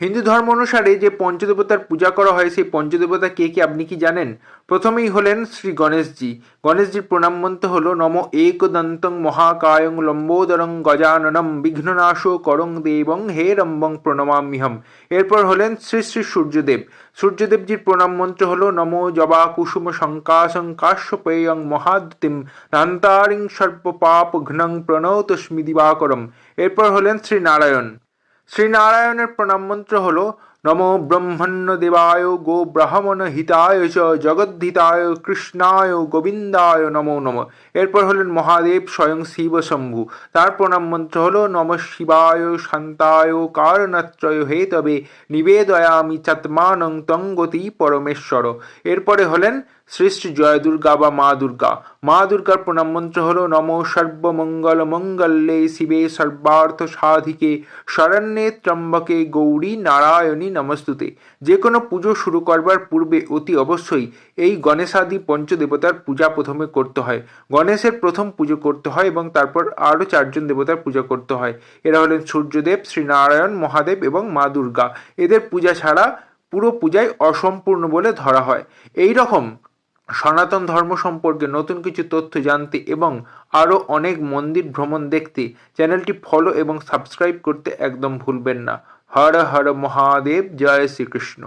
হিন্দু ধর্ম অনুসারে যে পঞ্চদেবতার পূজা করা হয়, সেই পঞ্চদেবতা কে কে আপনি কি জানেন? প্রথমেই হলেন শ্রী গণেশজি। গণেশজির প্রণাম মন্ত্র হল, নম একদন্তং মহাকায়ং লম্বোদরং গজাননম বিঘ্ননাশ করং দেবং হে রম্বং প্রণমাম্যহম। এরপর হলেন শ্রী শ্রী সূর্যদেব। সূর্যদেবজির প্রণাম মন্ত্র হল, নম জবা কুসুম শঙ্কাশং কাশ্যপেয়ং মহাদ্যতিম নান্তারিং সর্প পাপ ঘ্নং প্রণতস্মি দিবাকরম। এরপর হলেন শ্রী নারায়ণ। শ্রীনারায়ণের প্রণাম মন্ত্র হল, নম ব্রহ্মণ্য দেবায়, গো ব্রাহ্মণ হিতায় চ, জগদ্ধিতায়, কৃষ্ণায়, গোবিন্দায় নমো নম। এরপর হলেন মহাদেব স্বয়ং শিব শম্ভু। তার প্রণাম মন্ত্র হল, নম শিবায়, শান্তায় কারণত্রয় হে তবে, নিবেদয়ামি চাত্মানং তঙ্গতি পরমেশ্বর। এরপরে হলেন শ্রী জয় দুর্গা বা মা দুর্গা। মা দুর্গার প্রণাম মন্ত্র হল, নম সর্বমঙ্গল মঙ্গলে শিবে সর্বার্থ সাধিকে, শরণ্যে ত্রম্বকে গৌরী নারায়ণী নমস্তুতে। যে কোনো পুজো শুরু করবার পূর্বে অতি অবশ্যই এই গণেশাদি পঞ্চদেবতার পূজা প্রথমে করতে হয়। গণেশের প্রথম পুজো করতে হয় এবং তারপর আরও চারজন দেবতার পূজা করতে হয়। এরা হলেন সূর্যদেব, শ্রীনারায়ণ, মহাদেব এবং মা দুর্গা। এদের পূজা ছাড়া পুরো পূজায় অসম্পূর্ণ বলে ধরা হয়। এই রকম সনাতন ধর্ম সম্পর্কে নতুন কিছু তথ্য জানতে এবং আরও অনেক মন্দির ভ্রমণ দেখতে চ্যানেলটি ফলো এবং সাবস্ক্রাইব করতে একদম ভুলবেন না। হর হর মহাদেব, জয় শ্রীকৃষ্ণ।